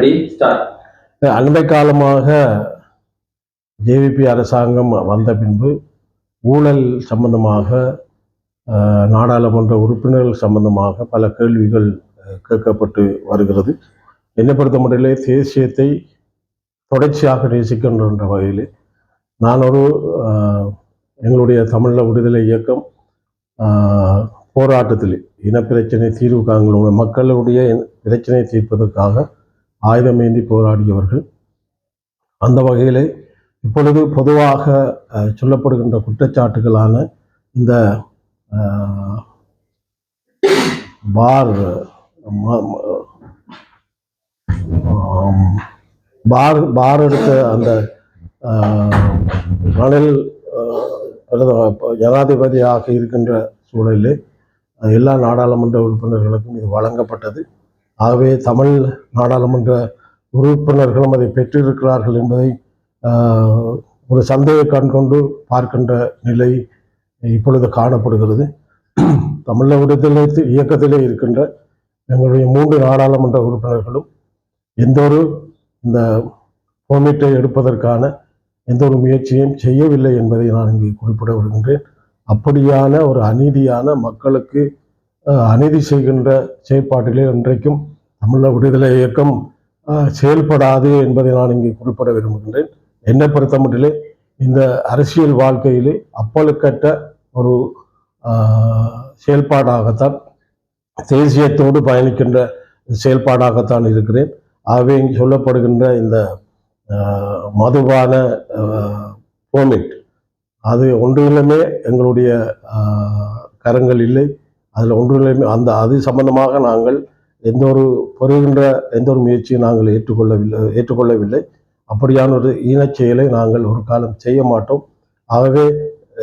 Ready start அண்மை காலமாக JVP அரசாங்கம் வந்த பின்பு ஊழல் சம்பந்தமாக நாடாளுமன்ற உறுப்பினர்கள் சம்பந்தமாக பல கேள்விகள் கேட்கப்பட்டு வருகிறது. என்னை பொறுத்த மட்டிலே தேசியத்தை தொடர்ச்சியாக நேசிக்கின்ற வகையில் நான் ஒரு எங்களுடைய தமிழ விடுதலை இயக்கம் போராட்டத்தில் இனப்பிரச்சனை தீர்வு காண்களுடைய மக்களுடைய பிரச்சனை தீர்ப்பதற்காக ஆயுதமேந்தி போராடியவர்கள். அந்த வகையிலே இப்பொழுது பொதுவாக சொல்லப்படுகின்ற குற்றச்சாட்டுகளான இந்த பார் பார் பார் எடுத்த அந்த மணல் ஜனாதிபதியாக இருக்கின்ற சூழலில் எல்லா நாடாளுமன்ற உறுப்பினர்களுக்கும் இது வழங்கப்பட்டது. ஆகவே தமிழ் நாடாளுமன்ற உறுப்பினர்களும் அதை பெற்றிருக்கிறார்கள் என்பதை ஒரு சந்தேக கண்கொண்டு பார்க்கின்ற நிலை இப்பொழுது காணப்படுகிறது. தமிழக விடுதலை இயக்கத்திலே இருக்கின்ற எங்களுடைய மூன்று நாடாளுமன்ற உறுப்பினர்களும் எந்த ஒரு இந்த பெர்மிட்டை எடுப்பதற்கான எந்த ஒரு முயற்சியும் செய்யவில்லை என்பதை நான் இங்கே குறிப்பிட விடுகின்றேன் அப்படியான ஒரு அநீதியான மக்களுக்கு அநீதி செய்கின்ற செயற்பாட்டிலே இன்றைக்கும் தமிழக விடுதலை இயக்கம் செயல்படாது என்பதை நான் இங்கே குறிப்பிட விரும்புகின்றேன். என்னை பொறுத்தமட்டிலே இந்த அரசியல் வாழ்க்கையிலே அப்பழுக்கற்ற ஒரு செயல்பாடாகத்தான் தேசியத்தோடு பயணிக்கின்ற செயல்பாடாகத்தான் இருக்கிறேன். ஆகவே இங்கு சொல்லப்படுகின்ற இந்த மதுவான மதுபான அது ஒன்றிலுமே எங்களுடைய கரங்கள் இல்லை. அதில் ஒன்றிலுமே அந்த அது சம்பந்தமாக நாங்கள் எந்த ஒரு பெறுகின்ற எந்த ஒரு முயற்சியும் நாங்கள் ஏற்றுக்கொள்ளவில்லை ஏற்றுக்கொள்ளவில்லை. அப்படியான ஒரு ஈனச் செயலை நாங்கள் ஒரு காலம் செய்ய மாட்டோம். ஆகவே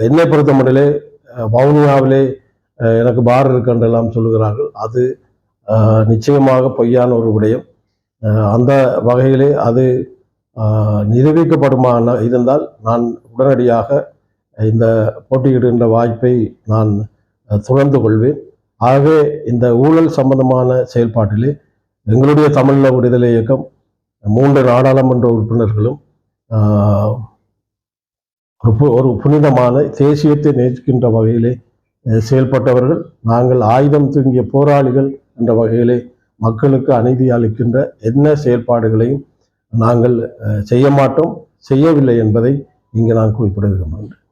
என்னை பொறுத்த மட்டிலே வவுனியாவிலே எனக்கு பார் இருக்கின்றெல்லாம் சொல்லுகிறார்கள். அது நிச்சயமாக பொய்யான ஒரு விடயம். அந்த வகையிலே அது நிரூபிக்கப்படுமான இருந்தால் நான் உடனடியாக இந்த போட்டியிடுகின்ற வாய்ப்பை நான் அஹ், கொள்வேன். ஆகவே இந்த ஊழல் சம்பந்தமான செயல்பாட்டிலே எங்களுடைய தமிழக விடுதலை இயக்கம் மூன்று நாடாளுமன்ற உறுப்பினர்களும் ஒரு ஒரு புனிதமான தேசியத்தை நேசிக்கின்ற வகையிலே செயல்பட்டவர்கள் நாங்கள் ஆயுதம் தூங்கிய போராளிகள் என்ற வகையிலே மக்களுக்கு அநீதி அளிக்கின்ற என்ன செயல்பாடுகளையும் நாங்கள் செய்ய மாட்டோம் செய்யவில்லை என்பதை இங்கு நான் குறிப்பிட விரும்புகிறேன்